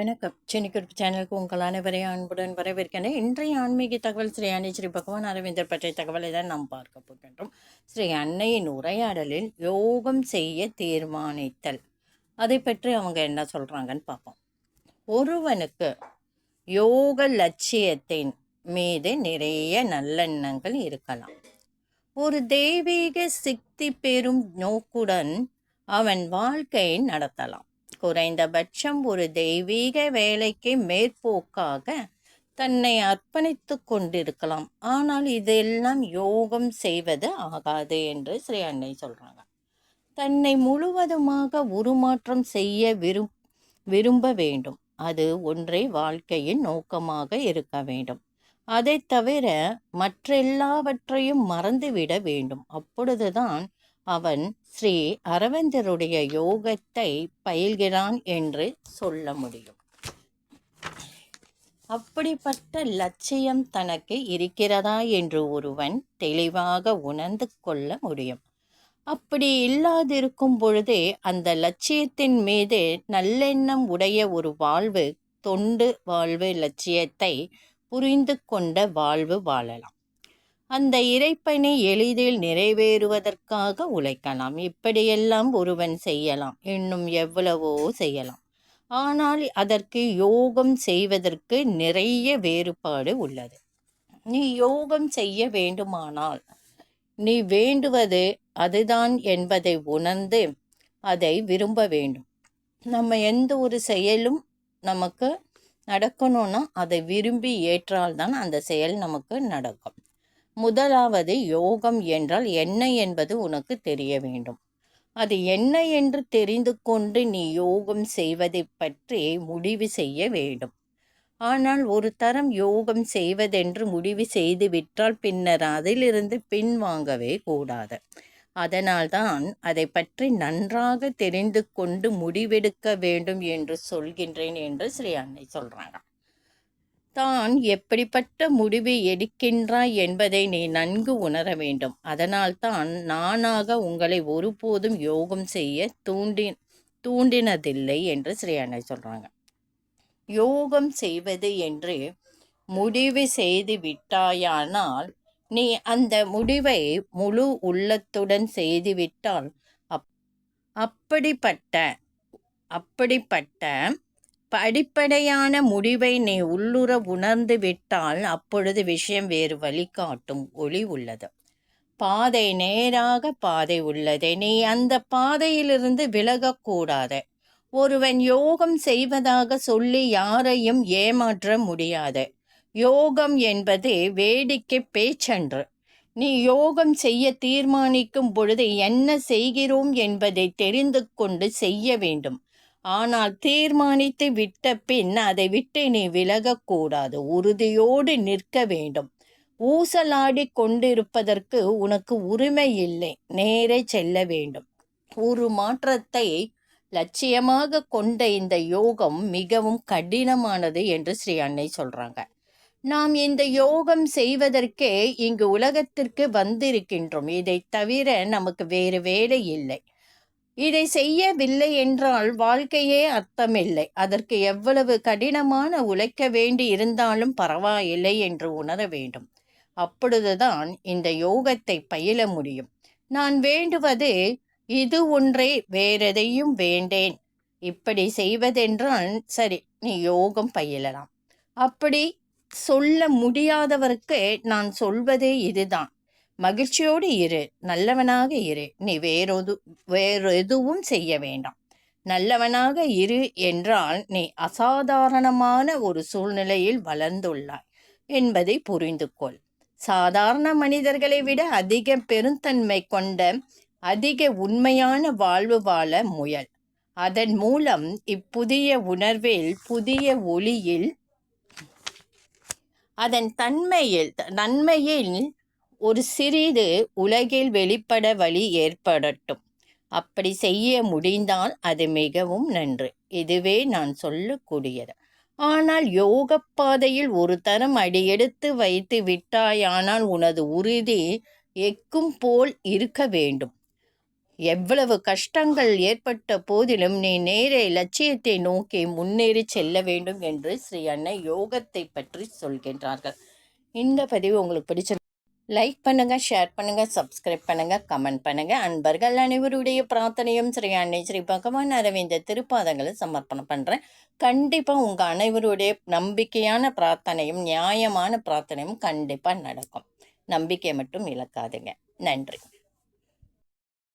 வணக்கம். சென்னிக்குறிப்பு சேனலுக்கு உங்கள் அனைவரையும் அன்புடன் வரவேற்கிறேன். இன்றைய ஆன்மீக தகவல் ஸ்ரீ அன்னை ஸ்ரீ பகவான் அரவிந்தர் பற்றிய தகவலை தான் நாம் பார்க்க போகின்றோம். ஸ்ரீ அன்னையின் உரையாடலில் யோகம் செய்ய தீர்மானித்தல். அதை பற்றி அவங்க என்ன சொல்கிறாங்கன்னு பார்ப்போம். ஒருவனுக்கு யோக லட்சியத்தின் மீது நிறைய நல்லெண்ணங்கள் இருக்கலாம். ஒரு தெய்வீக சக்தி பெறும் நோக்குடன் அவன் வாழ்க்கையை நடத்தலாம். குறைந்தபட்சம் ஒரு தெய்வீக வேலைக்கு மேற்போக்காக தன்னை அர்ப்பணித்து கொண்டிருக்கலாம். ஆனால் இதெல்லாம் யோகம் செய்வது ஆகாது என்று ஸ்ரீ அன்னை சொல்கிறாங்க தன்னை முழுவதுமாக உருமாற்றம் செய்ய விரும் விரும்ப வேண்டும். அது ஒன்றே வாழ்க்கையின் நோக்கமாக இருக்க வேண்டும். அதை தவிர மற்றெல்லாவற்றையும் மறந்துவிட வேண்டும். அப்பொழுதுதான் அவன் ஸ்ரீ அரவிந்தருடைய யோகத்தை பயில்கிறான் என்று சொல்ல முடியும். அப்படிப்பட்ட லட்சியம் தனக்கு இருக்கிறதா என்று ஒருவன் தெளிவாக உணர்ந்து கொள்ள முடியும். அப்படி இல்லாதிருக்கும் பொழுதே அந்த லட்சியத்தின் மீது நல்லெண்ணம் உடைய ஒரு வாழ்வு தொண்டு வாழ்வு லட்சியத்தை புரிந்து கொண்ட வாழ்வு வாழலாம். அந்த இறைப்பணி எளிதில் நிறைவேறுவதற்காக உழைக்கலாம். இப்படியெல்லாம் ஒருவன் செய்யலாம். இன்னும் எவ்வளவோ செய்யலாம். ஆனால் அதற்கு யோகம் செய்வதற்கு நிறைய வேறுபாடு உள்ளது. நீ யோகம் செய்ய வேண்டுமானால் நீ வேண்டுவது அதுதான் என்பதை உணர்ந்து அதை விரும்ப வேண்டும். நம்ம எந்த ஒரு செயலும் நமக்கு நடக்கணும்னா அதை விரும்பி ஏற்றால்தான் அந்த செயல் நமக்கு நடக்கும். முதலாவது யோகம் என்றால் என்ன என்பது உனக்கு தெரிய வேண்டும். அது என்ன என்று தெரிந்து கொண்டு நீ யோகம் செய்வதை பற்றி முடிவு செய்ய வேண்டும். ஆனால் ஒரு தரம் யோகம் செய்வதென்று முடிவு செய்து விட்டால் பின்னர் அதிலிருந்து பின்வாங்கவே கூடாது. அதனால்தான் அதை பற்றி நன்றாக தெரிந்து கொண்டு முடிவெடுக்க வேண்டும் என்று சொல்கின்றேன் என்று ஸ்ரீ அன்னை சொல்கிறாங்க தான் எப்படிப்பட்ட முடிவை எடுக்கின்றாய் என்பதை நீ நன்கு உணர வேண்டும். அதனால்தான் நானாக உங்களை ஒருபோதும் யோகம் செய்ய தூண்டி தூண்டினதில்லை என்று ஸ்ரீ சொல்கிறாங்க யோகம் செய்வது என்று முடிவு செய்து விட்டாயானால் நீ அந்த முடிவை முழு உள்ளத்துடன் செய்துவிட்டால் அப் அப்படிப்பட்ட அப்படிப்பட்ட அடிப்படையான முடிவை நீ உள்ளுற உணர்ந்து விட்டால் அப்பொழுது விஷயம் வேறு வழிகாட்டும் ஒளி உள்ளது. பாதை நேராக பாதை உள்ளது. நீ அந்த பாதையிலிருந்து விலகக்கூடாது ஒருவன் யோகம் செய்வதாக சொல்லி யாரையும் ஏமாற்ற முடியாது. யோகம் என்பது வேடிக்கை பேச்சன்று. நீ யோகம் செய்ய தீர்மானிக்கும் பொழுது என்ன செய்கிறோம் என்பதை தெரிந்து கொண்டு செய்ய வேண்டும். ஆனால் தீர்மானித்து விட்ட பின் அதை விட்டு நீ விலகக்கூடாது உறுதியோடு நிற்க வேண்டும். ஊசலாடி கொண்டிருப்பதற்கு உனக்கு உரிமை இல்லை. நேரே செல்ல வேண்டும். ஒரு மாற்றத்தை லட்சியமாக கொண்ட இந்த யோகம் மிகவும் கடினமானது என்று ஸ்ரீ அன்னை சொல்றாங்க. நாம் இந்த யோகம் செய்வதற்கே இங்கு உலகத்திற்கு வந்திருக்கின்றோம். இதை தவிர நமக்கு வேறு வேலை இல்லை. இதை செய்யவில்லை என்றால் வாழ்க்கையே அர்த்தமில்லை. அதற்கு எவ்வளவு கடினமான உழைக்க வேண்டி இருந்தாலும் பரவாயில்லை என்று உணர வேண்டும். அப்பொழுதுதான் இந்த யோகத்தை பயில முடியும். நான் வேண்டுவது இது ஒன்றே வேறெதையும் வேண்டேன். இப்படி செய்வதென்றால் சரி நீ யோகம் பயிலலாம். அப்படி சொல்ல முடியாதவருக்கு நான் சொல்வதே இதுதான். மகிழ்ச்சியோடு இரு நல்லவனாக இரு. நீ வேறொது வேறு எதுவும் செய்ய வேண்டாம். நல்லவனாக இரு என்றால் நீ அசாதாரணமான ஒரு சூழ்நிலையில் வளர்ந்துள்ளாய் என்பதை புரிந்து கொள் சாதாரண மனிதர்களை விட அதிக பெருந்தன்மை கொண்ட அதிக உண்மையான வாழ்வு வாழ முயல். அதன் மூலம் இப்புதிய உணர்வில் புதிய ஒளியில் அதன் தன்மையில் நன்மையில் ஒரு சிறிது உலகில் வெளிப்பட வழி ஏற்படட்டும். அப்படி செய்ய முடிந்தால் அது மிகவும் நன்று. இதுவே நான் சொல்லக்கூடியது. ஆனால் யோக பாதையில் ஒரு தரம் அடியெடுத்து வைத்து விட்டாயானால் உனது உறுதி எக்கும் போல் இருக்க வேண்டும். எவ்வளவு கஷ்டங்கள் ஏற்பட்ட போதிலும் நீ நேரே லட்சியத்தை நோக்கி முன்னேறி செல்ல வேண்டும் என்று ஸ்ரீ அண்ணன் யோகத்தை பற்றி சொல்கின்றார்கள். இந்த பதிவு உங்களுக்கு பிடிச்ச லைக் பண்ணுங்கள் ஷேர் பண்ணுங்கள் சப்ஸ்கிரைப் பண்ணுங்கள் கமெண்ட் பண்ணுங்கள் அன்பர்கள் அனைவருடைய பிரார்த்தனையும் ஸ்ரீ அன்னை ஸ்ரீ பகவான் அரவிந்த திருப்பாதங்களை சமர்ப்பணம் பண்ணுறேன் கண்டிப்பாக உங்கள் அனைவருடைய நம்பிக்கையான பிரார்த்தனையும் நியாயமான பிரார்த்தனையும் கண்டிப்பாக நடக்கும். நம்பிக்கை மட்டும் இழக்காதுங்க. நன்றி.